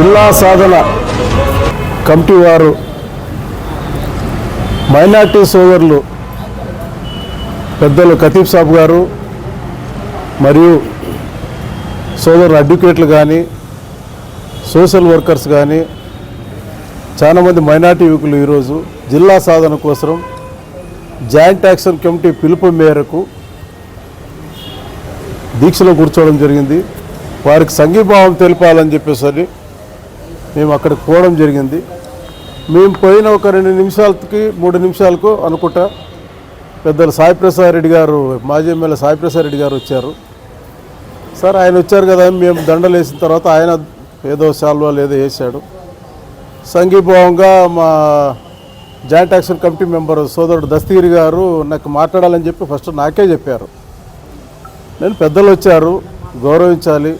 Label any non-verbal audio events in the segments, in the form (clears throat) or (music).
జిల్లా సాధన కమిటీ వారు మైనార్టీ సోదరులు పెద్దలు ఖతీబ్ సాబ్ గారు మరియు సోదరులు అడ్వకేట్లు కానీ సోషల్ వర్కర్స్ కానీ చాలామంది మైనార్టీ యువకులు ఈరోజు జిల్లా సాధన కోసం జాయింట్ యాక్షన్ కమిటీ పిలుపు మేరకు దీక్షలో కూర్చోవడం జరిగింది. వారికి సంఘీభావం తెలిపాలని చెప్పేసి మేము అక్కడికి పోవడం జరిగింది. మేము పోయిన ఒక రెండు నిమిషాలకి మూడు నిమిషాలకు అనుకుంటా పెద్దలు సాయి ప్రసాద్ రెడ్డి గారు మాజీ ఎమ్మెల్యే సాయి ప్రసాద్ రెడ్డి గారు వచ్చారు. సార్ ఆయన వచ్చారు కదా అని మేము దండలు వేసిన తర్వాత ఆయన ఏదో శాల్వా ఏదో వేసాడు సంఘీభావంగా మా జాయింట్ యాక్షన్ కమిటీ మెంబర్ సోదరుడు దస్తగిరి గారు నాకు మాట్లాడాలని చెప్పి ఫస్ట్ నాకే చెప్పారు. నేను పెద్దలు వచ్చారు గౌరవించాలి.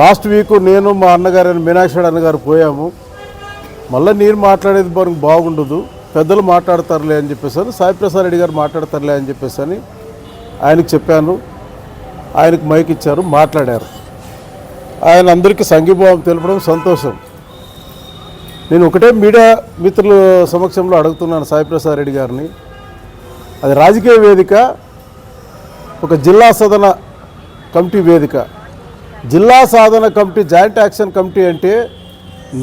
లాస్ట్ వీక్ నేను మా అన్నగారు మీనాక్షి అన్నగారు పోయాము. మళ్ళీ నేను మాట్లాడేది మనకు బాగుండదు. పెద్దలు మాట్లాడతారులే అని చెప్పేసి సాయిప్రసాద్ రెడ్డి గారు మాట్లాడతారులే అని చెప్పేసి అని ఆయనకు చెప్పాను. ఆయనకు మైక్ ఇచ్చారు మాట్లాడారు. ఆయన అందరికీ సంఘీభావం తెలపడం సంతోషం. నేను ఒకటే మీడియా మిత్రుల సమక్షంలో అడుగుతున్నాను సాయిప్రసాద్ రెడ్డి గారిని. అది రాజకీయ వేదిక ఒక జిల్లా సదన కమిటీ వేదిక. జిల్లా సాధన కమిటీ జాయింట్ యాక్షన్ కమిటీ అంటే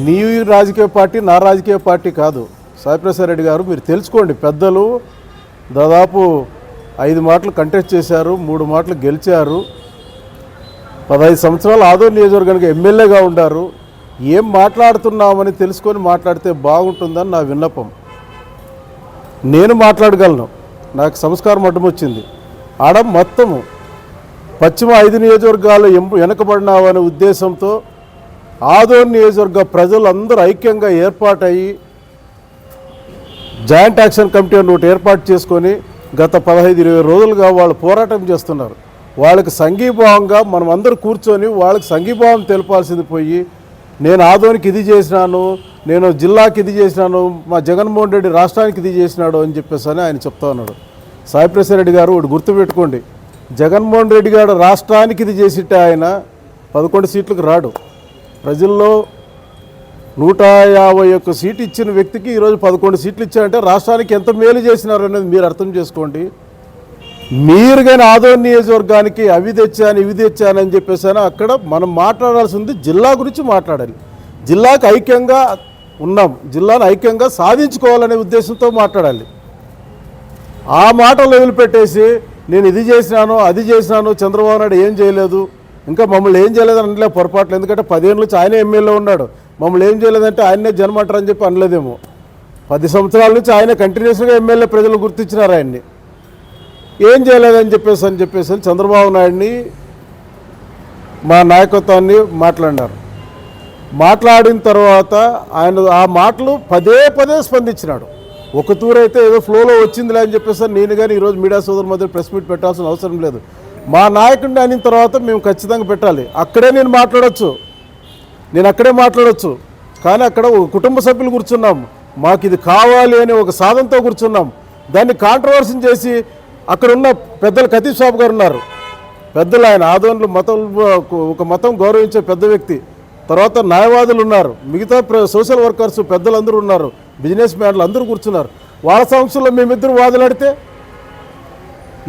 నీ రాజకీయ పార్టీ నా రాజకీయ పార్టీ కాదు. సాయిప్రసాద్ రెడ్డి గారు మీరు తెలుసుకోండి. పెద్దలు దాదాపు ఐదు మాటలు కంటెస్ట్ చేశారు మూడు మాటలు గెలిచారు. పదహైదు సంవత్సరాలు ఆదో నియోజకవర్గానికి ఎమ్మెల్యేగా ఉండారు. ఏం మాట్లాడుతున్నామని తెలుసుకొని మాట్లాడితే బాగుంటుందని నా విన్నపం. నేను మాట్లాడగలను. నాకు సంస్కారం అడ్డం వచ్చింది ఆడ మొత్తము పశ్చిమ ఐదు నియోజకవర్గాలు ఎం- వెనకబడినావనే ఉద్దేశంతో ఆదోర్ నియోజకవర్గ ప్రజలందరూ ఐక్యంగా ఏర్పాటయ్యి జాయింట్ యాక్షన్ కమిటీ అని ఒకటి ఏర్పాటు చేసుకొని గత పదహైదు ఇరవై రోజులుగా వాళ్ళు పోరాటం చేస్తున్నారు. వాళ్ళకి సంఘీభావంగా మనం అందరూ కూర్చొని వాళ్ళకి సంఘీభావం తెలపాల్సింది పోయి నేను ఆదోనికి ఇది చేసినాను నేను జిల్లాకి ఇది చేసినాను మా జగన్మోహన్ రెడ్డి రాష్ట్రానికి ఇది చేసినాడు అని చెప్పేసి అని ఆయన చెప్తా ఉన్నాడు. సాయిప్రసాద్ రెడ్డి గారు ఒకటి గుర్తుపెట్టుకోండి. జగన్మోహన్ రెడ్డి గారు రాష్ట్రానికి ఇది చేసిట్టే ఆయన పదకొండు సీట్లకు రాడు. ప్రజల్లో నూట యాభై ఒక్క సీటు ఇచ్చిన వ్యక్తికి ఈరోజు పదకొండు సీట్లు ఇచ్చారంటే రాష్ట్రానికి ఎంత మేలు చేసినారు అనేది మీరు అర్థం చేసుకోండి. మీరు కానీ ఆదోర్ నియోజకవర్గానికి అవి తెచ్చాను ఇవి తెచ్చాను అని చెప్పేసాను అక్కడ మనం మాట్లాడాల్సింది జిల్లా గురించి మాట్లాడాలి. జిల్లాకు ఐక్యంగా ఉన్నాం జిల్లాను ఐక్యంగా సాధించుకోవాలనే ఉద్దేశంతో మాట్లాడాలి. ఆ మాటలు వదిలిపెట్టేసి నేను ఇది చేసినాను అది చేసినాను చంద్రబాబు నాయుడు ఏం చేయలేదు. ఇంకా మమ్మల్ని ఏం చేయలేదు అనలే పొరపాట్లు ఎందుకంటే పదిహేను నుంచి ఆయనే ఎమ్మెల్యే ఉన్నాడు. మమ్మల్ని ఏం చేయలేదంటే ఆయనే జన్మంటారని చెప్పి అనలేదేమో. పది సంవత్సరాల నుంచి ఆయన కంటిన్యూస్గా ఎమ్మెల్యే ప్రజలు గుర్తించినారు ఆయన్ని. ఏం చేయలేదని చెప్పేసి అని చెప్పేసి చంద్రబాబు నాయుడిని మా నాయకత్వాన్ని మాట్లాడినారు. మాట్లాడిన తర్వాత ఆయన ఆ మాటలు పదే పదే స్పందించినాడు. ఒక తూరైతే ఏదో ఫ్లోలో వచ్చిందిలే అని చెప్పేసి నేను కానీ ఈరోజు మీడియా సోదరు మధ్య ప్రెస్ మీట్ పెట్టాల్సిన అవసరం లేదు. మా నాయకుడిని అయిన తర్వాత మేము ఖచ్చితంగా పెట్టాలి. అక్కడే నేను మాట్లాడచ్చు. నేను అక్కడే మాట్లాడచ్చు. కానీ అక్కడ ఒక కుటుంబ సభ్యులు కూర్చున్నాం. మాకు ఇది కావాలి అని ఒక సాధనతో కూర్చున్నాం. దాన్ని కాంట్రవర్సీని చేసి అక్కడ ఉన్న పెద్దలు కతీబ్ సాబ్ గారు ఉన్నారు. పెద్దలు ఆయన ఆదోన్లు మతం ఒక మతం గౌరవించే పెద్ద వ్యక్తి. తర్వాత న్యాయవాదులు ఉన్నారు. మిగతా ప్ర- సోషల్ వర్కర్స్ పెద్దలందరూ ఉన్నారు. బిజినెస్ మ్యాన్లు అందరూ కూర్చున్నారు. వాళ్ళ సంస్థల్లో మేమిద్దరు వాదులాడితే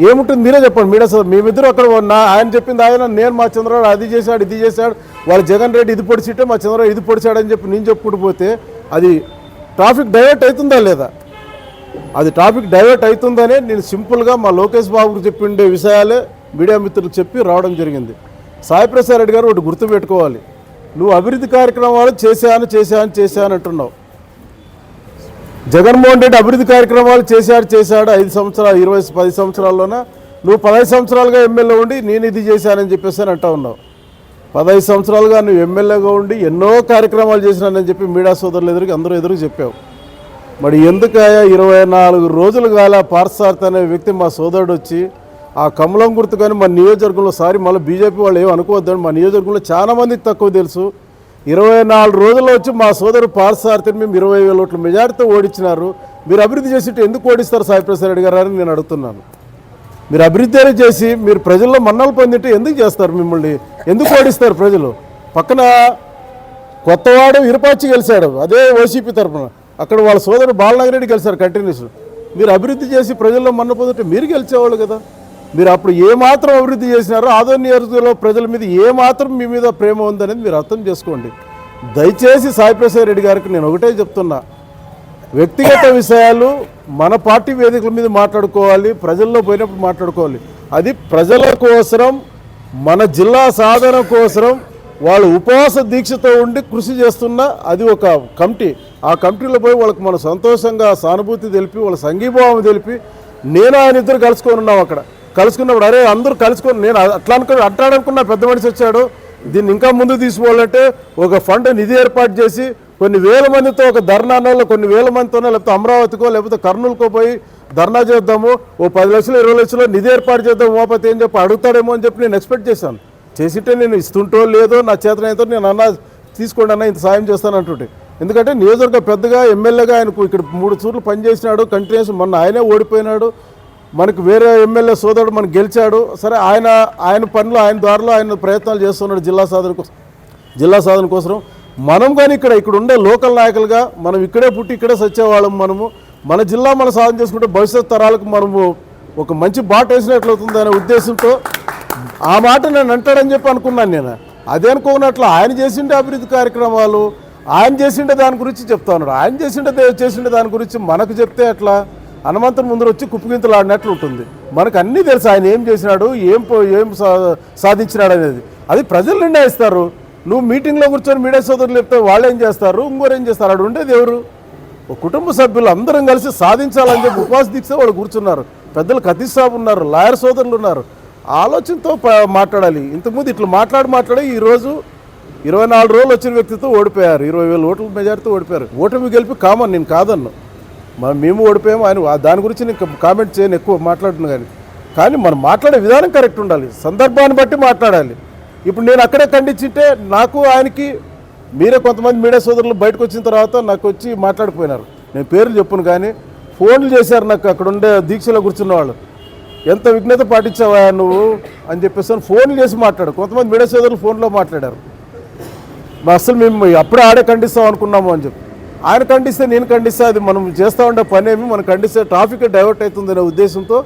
ఏముంటుంది? మీరే చెప్పండి. మీడియా సార్ మేమిద్దరు అక్కడ నా ఆయన చెప్పింది ఆయన నేను మా చంద్రబాబు అది చేశాడు ఇది చేశాడు వాళ్ళ జగన్ రెడ్డి ఇది పొడిచిట్టే మా చంద్రబాబు ఇది పొడిచాడని చెప్పి నేను చెప్పుకుంటూ పోతే అది ట్రాఫిక్ డైవర్ట్ అవుతుందా లేదా? అది ట్రాఫిక్ డైవర్ట్ అవుతుందనే నేను సింపుల్గా మా లోకేష్ బాబుకు చెప్పిండే విషయాలే మీడియా మిత్రులకు చెప్పి రావడం జరిగింది. సాయి ప్రసాద్ రెడ్డి గారు ఒకటి గుర్తుపెట్టుకోవాలి నువ్వు అభివృద్ధి కార్యక్రమాలు చేశాను చేశాను చేశాను అంటున్నావు. జగన్మోహన్ రెడ్డి అభివృద్ధి కార్యక్రమాలు చేశాడు చేశాడు ఐదు సంవత్సరాలు ఇరవై పది సంవత్సరాల్లోన? నువ్వు పదహైదు సంవత్సరాలుగా ఎమ్మెల్యే ఉండి నేను ఇది చేశానని చెప్పేసి అని అంటా ఉన్నావు. పదహైదు సంవత్సరాలుగా నువ్వు ఎమ్మెల్యేగా ఉండి ఎన్నో కార్యక్రమాలు చేసినానని చెప్పి మీడియా సోదరులు ఎదురు అందరూ ఎదురు చెప్పావు. మరి ఎందుకయా ఇరవై నాలుగు రోజులు కాల పార్సార్థ్ అనే వ్యక్తి మా సోదరుడు వచ్చి ఆ కమలం గుర్తు కానీ మన నియోజకవర్గంలో సారి మళ్ళీ బీజేపీ వాళ్ళు ఏమి అనుకోవద్దని మా నియోజకవర్గంలో చాలా మందికి తక్కువ తెలుసు. ఇరవై నాలుగు రోజుల్లో వచ్చి మా సోదరు పార్సార్థిని మేము ఇరవై వేల ఓట్ల మెజారిటీతో ఓడించినారు. మీరు అభివృద్ధి చేసి ఎందుకు ఓడిస్తారు సాయి ప్రసాద్ రెడ్డి గారు అని నేను అడుగుతున్నాను. మీరు అభివృద్ధి అనేది చేసి మీరు ప్రజల్లో మన్నలు పొందింటే ఎందుకు చేస్తారు మిమ్మల్ని? ఎందుకు ఓడిస్తారు ప్రజలు? పక్కన కొత్తవాడు ఇరుపాచి గెలిచాడు. అదే ఓసీపీ తరఫున అక్కడ వాళ్ళ సోదరుడు బాలనగరెడ్డి గెలిచారు కంటిన్యూస్. మీరు అభివృద్ధి చేసి ప్రజల్లో మన్న పొందుంటే మీరు గెలిచేవాళ్ళు కదా. మీరు అప్పుడు ఏ మాత్రం అభివృద్ధి చేసినారో ఆదో నియోజకవర్గంలో ప్రజల మీద ఏ మాత్రం మీ మీద ప్రేమ ఉందనేది మీరు అర్థం చేసుకోండి. దయచేసి సాయిప్రసాద్ రెడ్డి గారికి నేను ఒకటే చెప్తున్నా. వ్యక్తిగత విషయాలు మన పార్టీ వేదికల మీద మాట్లాడుకోవాలి ప్రజల్లో పోయినప్పుడు మాట్లాడుకోవాలి. అది ప్రజల కోసరం మన జిల్లా సాధన కోసరం వాళ్ళు ఉపవాస దీక్షతో ఉండి కృషి చేస్తున్న అది ఒక కమిటీ. ఆ కమిటీలో పోయి వాళ్ళకి మనం సంతోషంగా సానుభూతి తెలిపి వాళ్ళ సంఘీభావం తెలిపి నేను ఆయన ఇద్దరు కలుసుకొని ఉన్నాం అక్కడ. కలుసుకున్నప్పుడు అరే అందరూ కలుసుకొని నేను అట్లా అనుకుని అట్లాడనుకున్న పెద్ద మనిషి వచ్చాడు. దీన్ని ఇంకా ముందు తీసుకోవాలంటే ఒక ఫండ్ నిధి ఏర్పాటు చేసి కొన్ని వేల మందితో ఒక ధర్నాలో కొన్ని వేల మందితోనో లేకపోతే అమరావతికో లేకపోతే కర్నూలుకో పోయి ధర్నా చేద్దాము. ఓ పది లక్షలు ఇరవై లక్షలు నిధి ఏర్పాటు చేద్దాం ఉమాపతి ఏం చెప్పి అడుగుతాడేమో అని చెప్పి నేను ఎక్స్పెక్ట్ చేశాను. చేసింటే నేను ఇస్తుంటో లేదో నా చేతనైతే నేను అన్న తీసుకోండి అన్న ఇంత సాయం చేస్తాను అంటుంటే. ఎందుకంటే నియోజకవర్గ పెద్దగా ఎమ్మెల్యేగా ఆయనకు ఇక్కడ మూడు చూర్లు పనిచేసినాడు కంటిన్యూస్ మొన్న ఆయనే ఓడిపోయినాడు. మనకు వేరే ఎమ్మెల్యే సోదరుడు మనకు గెలిచాడు. సరే ఆయన ఆయన పనులు ఆయన దారిలో ఆయన ప్రయత్నాలు చేస్తున్నాడు జిల్లా సాధన కోసం జిల్లా సాధన కోసం మనం కానీ ఇక్కడ ఇక్కడ ఉండే లోకల్ నాయకులుగా మనం ఇక్కడే పుట్టి ఇక్కడే సచ్చేవాళ్ళం మనము. మన జిల్లా మనం సాధన చేసుకుంటే భవిష్యత్ తరాలకు మనము ఒక మంచి బాట వేసినట్లవుతుంది అనే ఉద్దేశంతో ఆ మాట నేను అంటాడని చెప్పి అనుకున్నాను నేను. అదే అనుకోనట్లు ఆయన చేసిండే అభివృద్ధి కార్యక్రమాలు ఆయన చేసిండే దాని గురించి చెప్తా ఉన్నాడు. ఆయన చేసిండే చేసిండే దాని గురించి మనకు చెప్తే అట్లా హనుమంతుని ముందర వచ్చి కుప్పగింతలు ఆడినట్లు ఉంటుంది. మనకు అన్నీ తెలుసు ఆయన ఏం చేసినాడు ఏం పో- ఏం సా- సాధించినాడు అనేది. అది ప్రజలు నిర్ణయిస్తారు. నువ్వు మీటింగ్లో కూర్చొని మీడియా సోదరులు చెప్తే వాళ్ళు ఏం చేస్తారు ఇంకోరు ఏం చేస్తారు? అక్కడ ఉండేది ఎవరు? కుటుంబ సభ్యులు అందరం కలిసి సాధించాలని చెప్పి ఉపవాస దీక్ష వాళ్ళు కూర్చున్నారు. పెద్దలు కతీష్ సాబ్ ఉన్నారు లాయర్ సోదరులు ఉన్నారు. ఆలోచనతో మాట్లాడాలి. ఇంతకుముందు ఇట్లా మాట్లాడి మాట్లాడి ఈరోజు ఇరవై నాలుగు రోజులు వచ్చిన వ్యక్తితో ఓడిపోయారు. ఇరవై వేల ఓట్ల మెజార్టీతో ఓడిపోయారు. ఓటమి గెలిపి కామన్ నేను కాదన్ను. మేము ఓడిపోయాము ఆయన దాని గురించి నేను కామెంట్ చేయను ఎక్కువ మాట్లాడుతున్నా కానీ. కానీ మనం మాట్లాడే విధానం కరెక్ట్ ఉండాలి సందర్భాన్ని బట్టి మాట్లాడాలి. ఇప్పుడు నేను అక్కడే ఖండించింటే నాకు ఆయనకి మీరే కొంతమంది మీడియా సోదరులు బయటకు వచ్చిన తర్వాత నాకు వచ్చి మాట్లాడిపోయినారు నేను పేర్లు చెప్పును కానీ ఫోన్లు చేశారు నాకు అక్కడ ఉండే దీక్షలో కూర్చున్న వాళ్ళు. ఎంత విఘ్నత పాటించావా నువ్వు అని చెప్పేసి ఫోన్లు చేసి మాట్లాడు కొంతమంది మీడియా సోదరులు ఫోన్లో మాట్లాడారు. మా అసలు మేము అప్పుడే ఆడే ఖండిస్తాం అనుకున్నాము అని చెప్పి. ఆయన ఖండిస్తే నేను ఖండిస్తే అది మనం చేస్తూ ఉండే పని ఏమి? మనం ఖండిస్తే ట్రాఫిక్ డైవర్ట్ అవుతుంది అనే ఉద్దేశంతో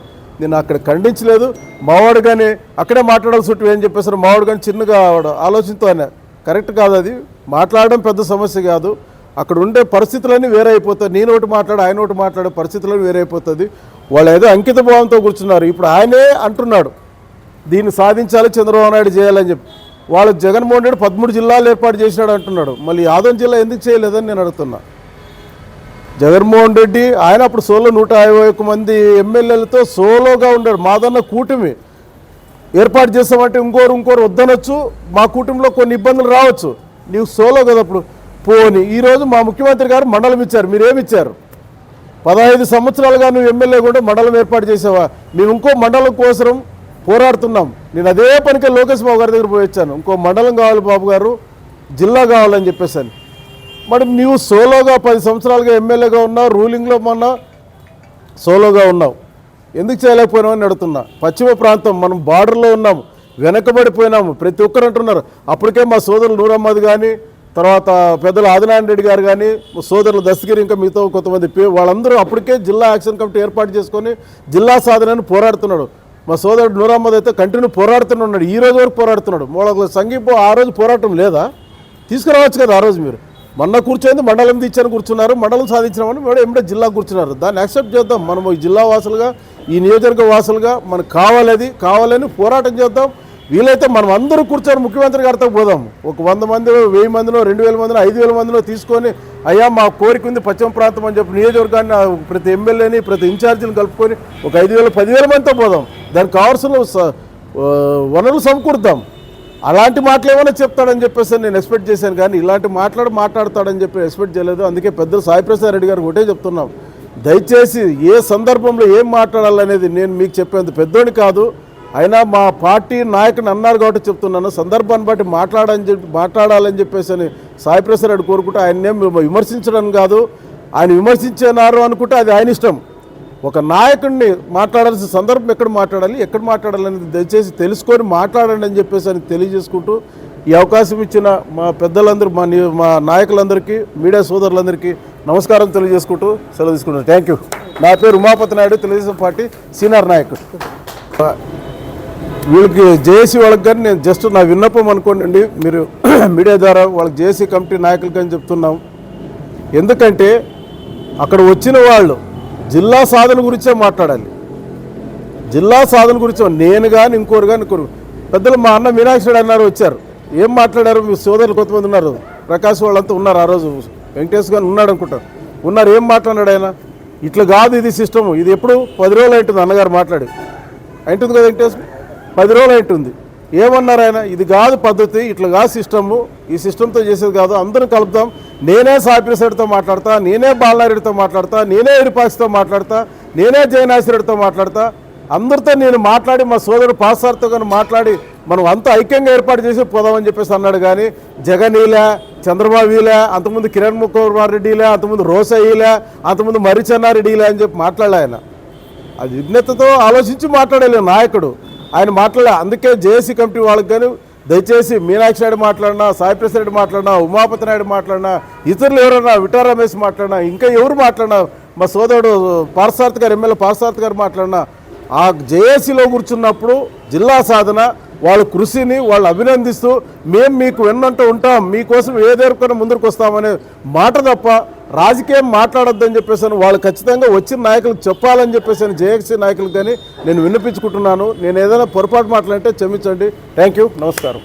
నేను అక్కడ ఖండించలేదు. మావాడు కానీ అక్కడే మాట్లాడాల్సి ఉంటుంది ఏం చెప్పేసారు మావాడు కానీ చిన్నగా ఆవిడ ఆలోచనతో ఆయన. కరెక్ట్ కాదు అది. మాట్లాడడం పెద్ద సమస్య కాదు. అక్కడ ఉండే పరిస్థితులన్నీ వేరే అయిపోతాయి నేను ఒకటి మాట్లాడు ఆయన ఒకటి మాట్లాడే పరిస్థితులన్నీ వేరే అయిపోతుంది వాళ్ళు ఏదో అంకిత భావంతో కూర్చున్నారు. ఇప్పుడు ఆయనే అంటున్నాడు. దీన్ని సాధించాలి చంద్రబాబు నాయుడు చేయాలని చెప్పి. వాళ్ళు జగన్మోహన్ రెడ్డి పదమూడు జిల్లాలు ఏర్పాటు చేసినాడు అంటున్నాడు. మళ్ళీ యాదవ్ జిల్లా ఎందుకు చేయలేదని నేను అడుగుతున్నా. జగన్మోహన్ రెడ్డి ఆయన అప్పుడు సోలో నూట మంది ఎమ్మెల్యేలతో సోలోగా ఉన్నాడు మాదన్న కూటమి ఏర్పాటు చేస్తామంటే ఇంకోరు ఇంకోరు వద్దనొచ్చు. మా కుటుంబంలో కొన్ని ఇబ్బందులు రావచ్చు. నీవు సోలో కదా అప్పుడు. పోని ఈరోజు మా ముఖ్యమంత్రి గారు మండలం ఇచ్చారు. మీరేమి ఇచ్చారు? పదహైదు సంవత్సరాలుగా నువ్వు ఎమ్మెల్యే కూడా మండలం ఏర్పాటు చేసావా? మేము ఇంకో మండలం కోసం పోరాడుతున్నాం. నేను అదే పనికి లోకేష్ బాబు గారి దగ్గర పోయి వచ్చాను. ఇంకో మండలం కావాలి బాబు గారు జిల్లా కావాలని చెప్పేసాను. మరి నీవు సోలోగా పది సంవత్సరాలుగా ఎమ్మెల్యేగా ఉన్నావు రూలింగ్లో మొన్న సోలోగా ఉన్నావు. ఎందుకు చేయలేకపోయినామని అడుగుతున్నా. పశ్చిమ ప్రాంతం మనం బార్డర్లో ఉన్నాము వెనకబడిపోయినాము ప్రతి ఒక్కరు అంటున్నారు. అప్పటికే మా సోదరులు నూరమ్మది కానీ తర్వాత పెద్దలు ఆదినారాయణ రెడ్డి గారు కానీ సోదరులు దస్తగిరి ఇంకా మిగతా కొంతమంది వాళ్ళందరూ అప్పటికే జిల్లా యాక్షన్ కమిటీ ఏర్పాటు చేసుకొని జిల్లా సాధనని పోరాడుతున్నాడు. మా సోదరుడు నూరమ్మద్ అయితే కంటిన్యూ పోరాడుతున్నాడు ఈ రోజు వరకు పోరాడుతున్నాడు. వాళ్ళకు సంగీపం ఆ రోజు పోరాటం లేదా? తీసుకురావచ్చు కదా ఆ రోజు మీరు. మొన్న కూర్చొని మండలం తెచ్చాను కూర్చున్నారు మండలం సాధించినామని మేడం ఎమ్మడే జిల్లా కూర్చున్నారు. దాన్ని యాక్సెప్ట్ చేద్దాం. మనం ఈ జిల్లా వాసులుగా ఈ నియోజకవర్గ వాసులుగా మనకు కావాలది కావాలని పోరాటం చేద్దాం. వీలైతే మనం అందరూ కూర్చొని ముఖ్యమంత్రి గారితో పోదాం. ఒక వంద మందిలో వెయ్యి మందిలో రెండు వేల మందిలో ఐదు వేల మందిలో తీసుకొని అయ్యా మా కోరిక ఉంది పశ్చిమ ప్రాంతం అని చెప్పి నియోజకవర్గాన్ని ప్రతి ఎమ్మెల్యేని ప్రతి ఇన్ఛార్జీని కలుపుకొని ఒక ఐదు వేల పదివేల మందితో పోదాం. దానికి కావాల్సిన స- వనరులు సమకూర్దాం అలాంటి మాటలు ఏమైనా చెప్తాడని చెప్పేసి నేను ఎక్స్పెక్ట్ చేశాను. కానీ ఇలాంటి మాట్లాడి మాట్లాడతాడని చెప్పి ఎక్స్పెక్ట్ చేయలేదు. అందుకే పెద్దలు సాయిప్రసాద్ రెడ్డి గారు ఒకటే చెప్తున్నాం. దయచేసి ఏ సందర్భంలో ఏం మాట్లాడాలనేది నేను మీకు చెప్పేంత పెద్దోని కాదు. అయినా మా పార్టీ నాయకుని అన్నారు కాబట్టి చెప్తున్నాను. సందర్భాన్ని బట్టి మాట్లాడని చెప్పి మాట్లాడాలని చెప్పేసి అని సాయిప్రసాద్ రెడ్డి కోరుకుంటే ఆయన విమర్శించడం కాదు. ఆయన విమర్శించినారు అనుకుంటే అది ఆయన ఇష్టం. ఒక నాయకుడిని మాట్లాడాల్సిన సందర్భం ఎక్కడ మాట్లాడాలి ఎక్కడ మాట్లాడాలనేది దయచేసి తెలుసుకొని మాట్లాడండి అని చెప్పేసి అని తెలియజేసుకుంటూ ఈ అవకాశం ఇచ్చిన మా పెద్దలందరూ మా మా నాయకులందరికీ మీడియా సోదరులందరికీ నమస్కారం తెలియజేసుకుంటూ సెలవు తీసుకుంటాను థ్యాంక్ యూ. నా పేరు ఉమాపతి నాయుడు తెలుగుదేశం పార్టీ సీనియర్ నాయకుడు. వీళ్ళకి జేఏసీ వాళ్ళకి కానీ నేను జస్ట్ నా విన్నపం అనుకోండి మీరు (clears throat) మీడియా ద్వారా వాళ్ళకి జేఏసీ కమిటీ నాయకులు కానీ చెప్తున్నాం. ఎందుకంటే అక్కడ వచ్చిన వాళ్ళు జిల్లా సాధన గురించే మాట్లాడాలి. జిల్లా సాధన గురించి నేను కానీ ఇంకోరు కానీ ఇంకోరు పెద్దలు మా అన్న మీనాక్షి అన్నారు వచ్చారు. ఏం మాట్లాడారు? మీ సోదరులు కొంతమంది ఉన్నారు. ప్రకాష్ వాళ్ళంతా ఉన్నారు ఆ రోజు. వెంకటేష్ గారు ఉన్నాడు అనుకుంటారు ఉన్నారు ఏం మాట్లాడాడు ఆయన? ఇట్లా కాదు ఇది సిస్టమ్. ఇది ఎప్పుడు పది రోజులు అవుతుంది అన్నగారు మాట్లాడి. అంటుంది కదా వెంకటేష్? పది రోజులు అవుతుంది ఏమన్నారు ఆయన? ఇది కాదు పద్ధతి ఇట్లా కాదు సిస్టము. ఈ సిస్టంతో చేసేది కాదు. అందరూ కలుపుతాం నేనే సాపిరెడ్డితో మాట్లాడతా నేనే బాలనారెడ్డితో మాట్లాడతా నేనే ఇరిపాక్స్తో మాట్లాడతా నేనే జయనాసిరెడ్డితో మాట్లాడతా. అందరితో నేను మాట్లాడి మా సోదరుడు పాసార్తో కానీ మాట్లాడి మనం అంతా ఐక్యంగా ఏర్పాటు చేసి పోదామని చెప్పేసి అన్నాడు కానీ జగనీలే చంద్రబాబులే అంతకుముందు కిరణ్ కుమార్ రెడ్డిలే అంతకుముందు రోసయ్యలే అంతకుముందు మరిచన్నారెడ్డిలే అని చెప్పి మాట్లాడలే ఆయన. అది విజ్ఞతతో ఆలోచించి మాట్లాడలేదు నాయకుడు. ఆయన మాట్లాడే అందుకే జేఏసీ కమిటీ వాళ్ళకి కానీ దయచేసి మీనాక్షి నాయుడు మాట్లాడినా సాయిప్రసాద్ రెడ్డి మాట్లాడినా ఉమాపతి నాయుడు మాట్లాడినా ఇతరులు ఎవరైనా విటా రమేష్ మాట్లాడినా ఇంకా ఎవరు మాట్లాడినా మా సోదరుడు పార్సార్థ్ గారు ఎమ్మెల్యే పార్సార్థ్ గారు మాట్లాడినా ఆ జేఏసీలో కూర్చున్నప్పుడు జిల్లా సాధన వాళ్ళ కృషిని వాళ్ళు అభినందిస్తూ మేము మీకు వెన్నంటూ ఉంటాం. మీకోసం ఏదేరుకొని ముందుకు వస్తామనే మాట తప్ప రాజకీయం మాట్లాడొద్దని చెప్పేసి వాళ్ళు ఖచ్చితంగా వచ్చిన నాయకులకు చెప్పాలని చెప్పేసి అని జేఎక్సీ నాయకులకు కానీ నేను వినిపించుకుంటున్నాను. నేను ఏదైనా పొరపాటు మాట్లాడితే క్షమించండి. థ్యాంక్ యూ నమస్కారం.